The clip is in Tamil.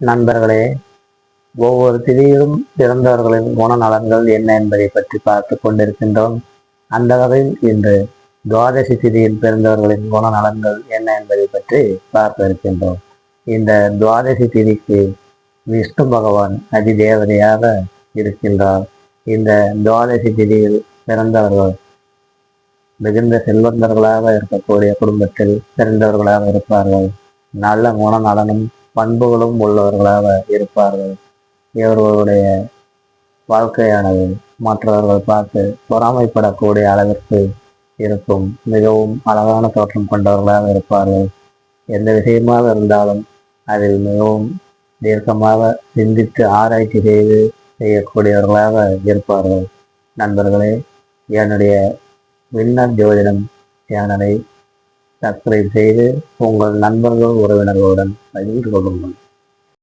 நண்பர்களே ஒவ்வொரு திதியிலும் பிறந்தவர்களின் குணநலன்கள் என்ன என்பதை பற்றி பார்த்து கொண்டிருக்கின்றோம். அந்த வகையில் இன்று துவாதசி திதியில் பிறந்தவர்களின் குணநலன்கள் என்ன என்பதை பற்றி பார்க்க இருக்கின்றோம். இந்த துவாதசி திதிக்கு விஷ்ணு பகவான் அதிதேவதையாக இருக்கின்றார். இந்த துவாதசி திதியில் பிறந்தவர்கள் மிகுந்த செல்வந்தர்களாக இருக்கக்கூடிய குடும்பத்தில் பிறந்தவர்களாக இருப்பார்கள். நல்ல குணநலனும் பண்புகளும் உள்ளவர்களாக இருப்பார்கள். இவர்களுடைய வாழ்க்கையானது மற்றவர்கள் பார்த்து பொறாமைப்படக்கூடிய அளவிற்கு இருக்கும். மிகவும் அழகான தோற்றம் கொண்டவர்களாக இருப்பார்கள். எந்த விஷயமாக இருந்தாலும் அதில் மிகவும் தீர்க்கமாக சிந்தித்து ஆராய்ச்சி செய்து செய்யக்கூடியவர்களாக இருப்பார்கள். நண்பர்களே என்னுடைய விண்ணர் ஜோதிடம் சேனலை சப்ஸ்கிரைப் செய்து உங்கள் நண்பர்கள் உறவினர்களுடன் Ini udah.